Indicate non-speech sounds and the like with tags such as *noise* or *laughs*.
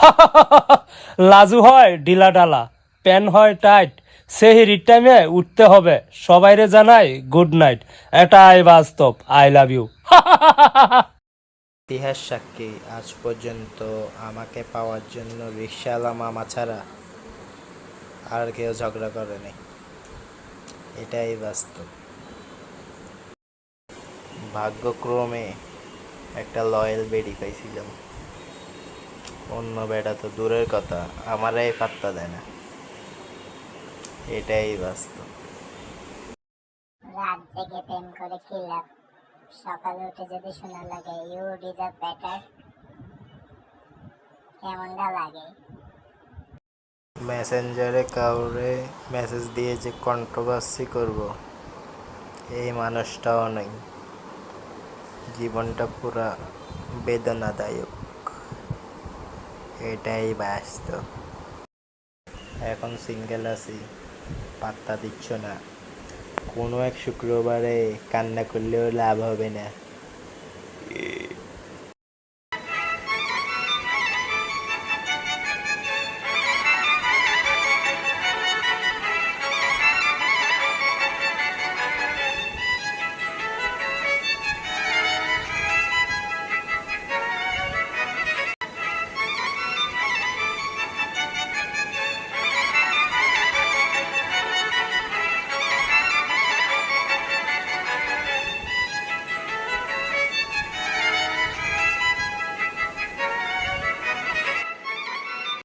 *laughs* লাজু হয় ডিলা ডালা প্যান হয় টাইট। সেহিরির টাইমে উঠতে হবে। সবাইরে জানাই, গুড নাইট। এটাই বাস্তব। I love you. *laughs* ইতিহাস সাক্ষী, আজ পর্যন্ত আমাকে পাওয়ার জন্য রিক্সাওয়ালা মামা ছাড়া আর কেউ ঝগড়া করেনি। এটাই বাস্তব। ভাগ্যক্রমে একটা লয়াল বেডি পাইছিলাম। অন্য বেটা তো দূরের কথা আমারাই পাত্তা দেয় না। এটাই বাস্তব। রাত জেগে প্রেম করে কি লাভ সকালে উঠে যদি শোনা লাগে ইউ ডিজার্ভ বেটার কেমনটা লাগে? মেসেঞ্জারে কাউরে মেসেজ দিয়ে যে কন্ট্রোভার্সি করব এই মানুষটাও নেই। জীবনটা পুরা বেদনাদায়ক। এটাই বাস্তব। এখন সিঙ্গেল আছি, পাত্তা দিচ্ছ না। কোনো এক শুক্রবারে কান্না করলেও লাভ হবে না।